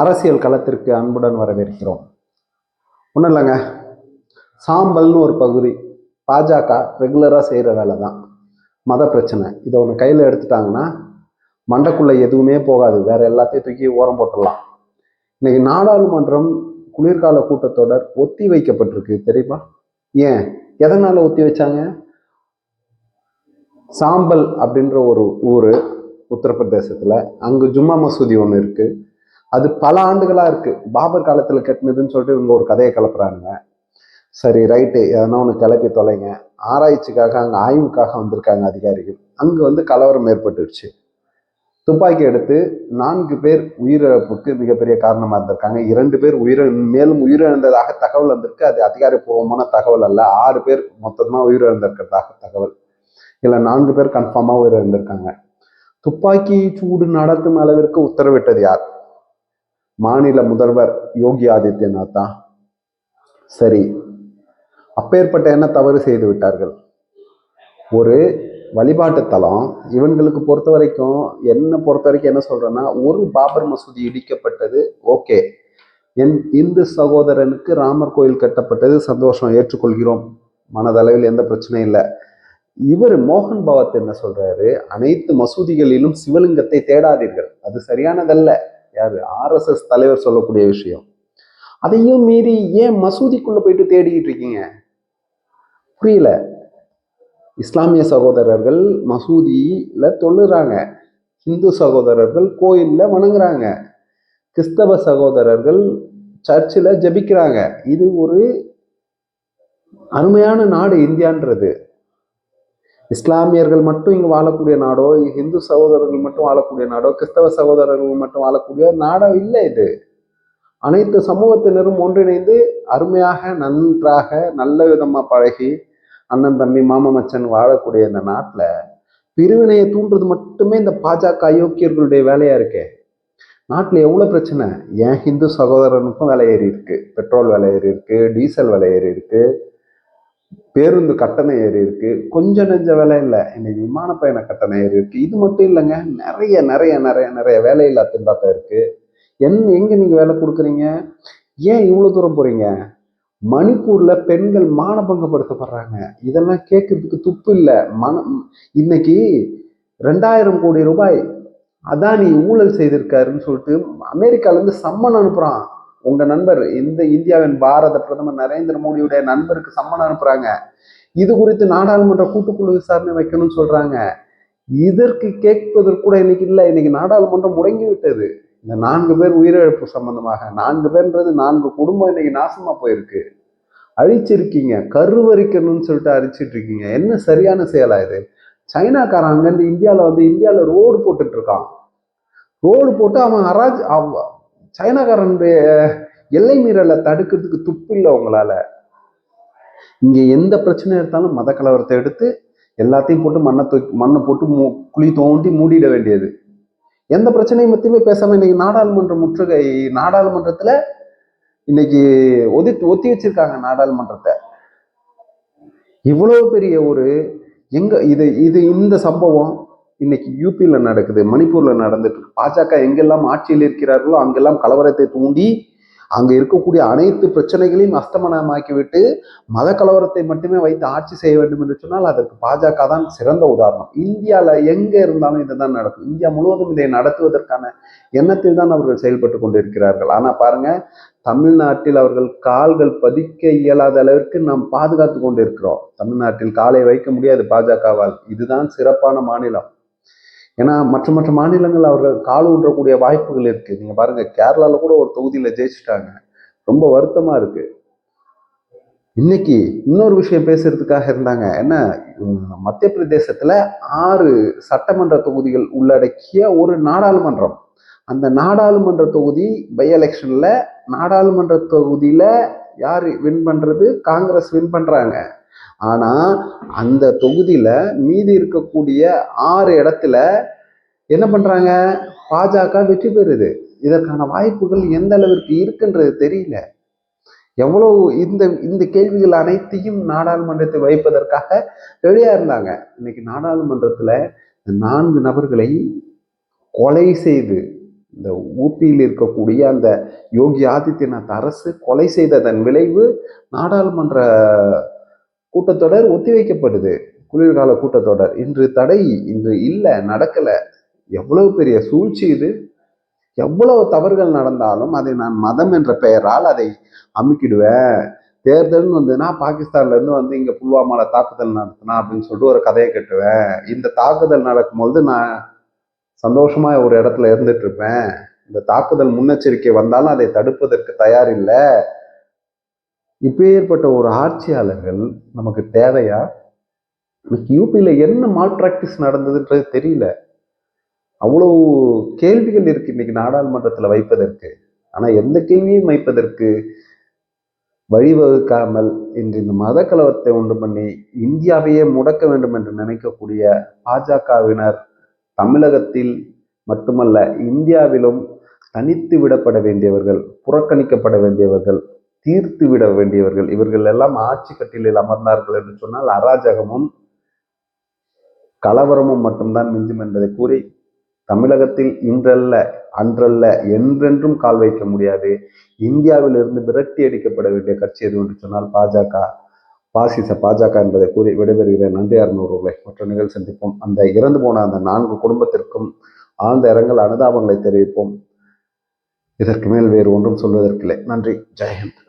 அரசியல் களத்திற்கு அன்புடன் வரவேற்கிறோம். ஒன்றும் இல்லைங்க சாம்பல்னு ஒரு பகுதி பாஜக ரெகுலராக செய்கிற வேலை தான் மத பிரச்சனை. இதை ஒன்று கையில் எடுத்துட்டாங்கன்னா மண்டைக்குள்ளே எதுவுமே போகாது. வேற எல்லாத்தையும் தூக்கி ஓரம் போட்டுடலாம். இன்னைக்கு நாடாளுமன்றம் குளிர்கால கூட்டத்தொடர் ஒத்தி வைக்கப்பட்டிருக்கு தெரியுமா? ஏன்? எதனால் ஒத்தி வச்சாங்க? சாம்பல் அப்படின்ற ஒரு ஊர் உத்தரப்பிரதேசத்தில் அங்கே ஜும்மா மசூதி ஒன்று இருக்குது அது பல ஆண்டுகளா இருக்கு. பாபர் காலத்துல கட்டினதுன்னு சொல்லிட்டு இவங்க ஒரு கதையை கிளப்புறாங்க சரி ரைட்டு. எதனா ஒன்று கிளப்பி தொலைங்க. ஆராய்ச்சிக்காக அங்கே ஆய்வுக்காக வந்திருக்காங்க அதிகாரிகள். அங்கே வந்து கலவரம் ஏற்பட்டுடுச்சு. துப்பாக்கி எடுத்து நான்கு பேர் உயிரிழப்புக்கு மிகப்பெரிய காரணமாக இருந்திருக்காங்க. இரண்டு பேர் உயிர மேலும் உயிரிழந்ததாக தகவல் வந்திருக்கு. அது அதிகாரப்பூர்வமான தகவல் அல்ல. ஆறு பேர் மொத்தமாக உயிரிழந்திருக்கிறதாக தகவல். இல்லை நான்கு பேர் கன்ஃபார்மாக உயிரிழந்திருக்காங்க. துப்பாக்கி சூடு நடத்தும் அளவிற்கு உத்தரவிட்டது யார்? மாநில முதல்வர் யோகி ஆதித்யநாத் தான் சரி அப்பேற்பட்ட என்ன தவறு செய்து விட்டார்கள்? ஒரு வழிபாட்டு தலம் இவங்களுக்கு பொறுத்த வரைக்கும் என்ன பொறுத்த வரைக்கும் என்ன சொல்றேன்னா ஒரு பாபர் மசூதி இடிக்கப்பட்டது ஓகே. என் இந்து சகோதரனுக்கு ராமர் கோயில் கட்டப்பட்டது சந்தோஷம் ஏற்றுக்கொள்கிறோம். மனதளவில் எந்த பிரச்சனையும் இல்லை. இவர் மோகன் பவத் என்ன சொல்றாரு? அனைத்து மசூதிகளிலும் சிவலிங்கத்தை தேடாதீர்கள். அது சரியானதல்ல. யாரு? ஆர்எஸ்எஸ் தலைவர் சொல்லக்கூடிய விஷயம். அதையும் மீறி ஏன் மசூதிக்குள்ள போயிட்டு தேடிக்கிட்டு இருக்கீங்க? புரியல. இஸ்லாமிய சகோதரர்கள் மசூதியில தொழுறாங்க. இந்து சகோதரர்கள் கோயில்ல வணங்குறாங்க. கிறிஸ்தவ சகோதரர்கள் சர்ச்சில் ஜெபிக்கிறாங்க. இது ஒரு அருமையான நாடு இந்தியான்றது. இஸ்லாமியர்கள் மட்டும் இங்கே வாழக்கூடிய நாடோ இந்து சகோதரர்கள் மட்டும் வாழக்கூடிய நாடோ கிறிஸ்தவ சகோதரர்கள் மட்டும் வாழக்கூடிய நாடோ இல்லை இது. அனைத்து சமூகத்தினரும் ஒன்றிணைந்து அருமையாக நன்றாக நல்ல விதமாக பழகி அண்ணன் தம்பி மாமா மச்சன் வாழக்கூடிய இந்த நாட்டில் பிரிவினையை தூண்டுறது மட்டுமே இந்த பாஜக அயோக்கியர்களுடைய வேலையாக இருக்கே? நாட்டில் எவ்வளோ பிரச்சனை? ஏன் ஹிந்து சகோதரனுக்கும் விலை ஏறி இருக்கு பெட்ரோல் விலை ஏறி இருக்கு டீசல் விலை ஏறி இருக்குது பேருந்து கட்டணம் ஏறி இருக்கு. கொஞ்சம் நெஞ்ச வேலை இல்லை. இன்னைக்கு விமான பயண கட்டணம் ஏறி இருக்கு. இது மட்டும் இல்லைங்க. நிறைய நிறைய நிறைய நிறைய வேலையில்லா திண்டாட்டம் இருக்கு. என் எங்க நீங்க வேலை கொடுக்குறீங்க? ஏன் இவ்வளவு தூரம் போறீங்க? மணிப்பூர்ல பெண்கள் மானபங்கப்படுத்தப்படுறாங்க. இதெல்லாம் கேட்கறதுக்கு துப்பு இல்லை. மனம் இன்னைக்கு ரெண்டாயிரம் கோடி ரூபாய் அதானி ஊழல் செய்திருக்காருன்னு சொல்லிட்டு அமெரிக்கால இருந்து சம்மன் அனுப்புறான். உங்க நண்பர் இந்த இந்தியாவின் பாரத பிரதமர் நரேந்திர மோடியுடைய நண்பருக்கு சம்மன் அனுப்புறாங்க. இது குறித்து நாடாளுமன்ற கூட்டுக்குழு விசாரணை வைக்கணும்னு சொல்றாங்க. இதற்கு கேட்பதற்கு கூட இன்னைக்கு இல்லை. இன்னைக்கு நாடாளுமன்றம் முடங்கி விட்டது. இந்த நான்கு பேர் உயிரிழப்பு சம்பந்தமாக நான்கு பேர்ன்றது நான்கு குடும்பம் இன்னைக்கு நாசமா போயிருக்கு. அழிச்சிருக்கீங்க கருவரிக்கணும்னு சொல்லிட்டு அழிச்சிட்டு இருக்கீங்க என்ன சரியான செயலா இது? சைனாக்காரன் அங்கேருந்து இந்தியாவில் வந்து இந்தியாவில் ரோடு போட்டுட்டு இருக்கான் ரோடு போட்டு அவன் அராஜ் சைனாக்காரனுடைய எல்லை மீறலை தடுக்கிறதுக்கு துப்பு இல்லை உங்களால இங்க எந்த பிரச்சனை எடுத்தாலும் மத கலவரத்தை எடுத்து எல்லாத்தையும் போட்டு மண்ணை தூக்கி மண்ணை போட்டு மூ குழி தோண்டி மூடிட வேண்டியது. எந்த பிரச்சனையும் பத்தியுமே பேசாம இன்னைக்கு நாடாளுமன்ற முற்றுகை நாடாளுமன்றத்துல இன்னைக்கு ஒதி ஒத்தி வச்சிருக்காங்க நாடாளுமன்றத்தை. இவ்வளவு பெரிய ஒரு எங்க இது இது இந்த சம்பவம் இன்னைக்கு யூபியில் நடக்குது மணிப்பூரில் நடந்துட்டு இருக்கு. பாஜக எங்கெல்லாம் ஆட்சியில் இருக்கிறார்களோ அங்கெல்லாம் கலவரத்தை தூண்டி அங்கே இருக்கக்கூடிய அனைத்து பிரச்சனைகளையும் அஸ்தமனமாக்கிவிட்டு மத கலவரத்தை மட்டுமே வைத்து ஆட்சி செய்ய வேண்டும் என்று சொன்னால் அதற்கு பாஜக தான் சிறந்த உதாரணம். இந்தியாவில் எங்கே இருந்தாலும் இதுதான் நடக்கும். இந்தியா முழுவதும் இதை நடத்துவதற்கான எண்ணத்தில் தான் அவர்கள் செயல்பட்டு கொண்டிருக்கிறார்கள். ஆனால் பாருங்க தமிழ்நாட்டில் அவர்கள் கால்கள் பதிக்க இயலாத அளவிற்கு நாம் பாதுகாத்து கொண்டிருக்கிறோம். தமிழ்நாட்டில் காலை வைக்க முடியாது பாஜகவால். இதுதான் சிறப்பான மாநிலம். ஏன்னா மற்ற மற்ற மாநிலங்கள் அவர்கள் கால் ஊன்றக்கூடிய வாய்ப்புகள் இருக்கு. நீங்க பாருங்க கேரளால கூட ஒரு தொகுதியில ஜெயிச்சுட்டாங்க. ரொம்ப வருத்தமா இருக்கு. இன்னைக்கு இன்னொரு விஷயம் பேசுறதுக்காக இருந்தாங்க. என்ன? மத்திய பிரதேசத்துல ஆறு சட்டமன்ற தொகுதிகள் உள்ளடக்கிய ஒரு நாடாளுமன்றம். அந்த நாடாளுமன்ற தொகுதி பை எலெக்ஷன்ல நாடாளுமன்ற தொகுதியில யார் வின் பண்றது? காங்கிரஸ் வின் பண்றாங்க. ஆனால் அந்த தொகுதியில் மீதி இருக்கக்கூடிய ஆறு இடத்துல என்ன பண்ணுறாங்க பாஜக வெற்றி பெறுது. இதற்கான வாய்ப்புகள் எந்த அளவிற்கு இருக்குன்றது தெரியல. எவ்வளோ இந்த இந்த கேள்விகள் அனைத்தையும் நாடாளுமன்றத்தை வைப்பதற்காக ரெடியாக இருந்தாங்க. இன்னைக்கு நாடாளுமன்றத்துல நான்கு நபர்களை கொலை செய்து இந்த ஊபியில் இருக்கக்கூடிய அந்த யோகி ஆதித்யநாத் அரசு கொலை செய்ததன் விளைவு நாடாளுமன்ற கூட்டத்தொடர் ஒத்திவைக்கப்படுது. குளிர்கால கூட்டத்தொடர். இன்று தடை இன்று இல்லை நடக்கலை. எவ்வளவு பெரிய சூழ்ச்சி இது. எவ்வளவு தவறுகள் நடந்தாலும் அதை நான் மதம் என்ற பெயரால் அதை அமுக்கிடுவேன். தேர்தல்னு வந்ததுன்னா பாகிஸ்தான்ல இருந்து வந்து இங்க புல்வாமால தாக்குதல் நடத்தினா அப்படின்னு சொல்லிட்டு ஒரு கதையை கட்டுவேன். இந்த தாக்குதல் நடக்கும்போது நான் சந்தோஷமா ஒரு இடத்துல இருந்துட்டு இருப்பேன். இந்த தாக்குதல் முன்னெச்சரிக்கை வந்தாலும் அதை தடுப்பதற்கு தயார் இல்லை. இப்பேற்பட்ட ஒரு ஆட்சியாளர்கள் நமக்கு தேவையா? இன்னைக்கு யூபியில் என்ன மால் பிராக்டிஸ் நடந்ததுன்றது தெரியல. அவ்வளோ கேள்விகள் இருக்கு இன்னைக்கு நாடாளுமன்றத்தில் வைப்பதற்கு. ஆனால் எந்த கேள்வியும் வைப்பதற்கு வழிவகுக்காமல் இன்று இந்த மத கலவரத்தை உண்டு பண்ணி இந்தியாவையே முடக்க வேண்டும் என்று நினைக்கக்கூடிய பாஜகவினர் தமிழகத்தில் மட்டுமல்ல இந்தியாவிலும் தனித்து விடப்பட வேண்டியவர்கள் புறக்கணிக்கப்பட வேண்டியவர்கள் தீர்த்து விட வேண்டியவர்கள். இவர்கள் எல்லாம் ஆட்சி கட்டிலில் அமர்ந்தார்கள் என்று சொன்னால் அராஜகமும் கலவரமும் மட்டும்தான் மிஞ்சும் என்பதை கூறி தமிழகத்தில் இன்றல்ல அன்றல்ல என்றென்றும் கால் வைக்க முடியாது. இந்தியாவில் இருந்து விரட்டி அடிக்கப்பட வேண்டிய கட்சி எது என்று சொன்னால் பாஜக பாசிச பாஜக என்பதை கூறி விடைபெறுகிறேன். நன்றி அறுநூறுகளை மற்ற நிகழ்ச்சி சந்திப்போம். அந்த இறந்து போன அந்த நான்கு குடும்பத்திற்கும் ஆழ்ந்த இரங்கல் அனுதாபங்களை தெரிவிப்போம். இதற்கு மேல் வேறு ஒன்றும் சொல்வதற்கில்லை. நன்றி. ஜெயஹிந்த்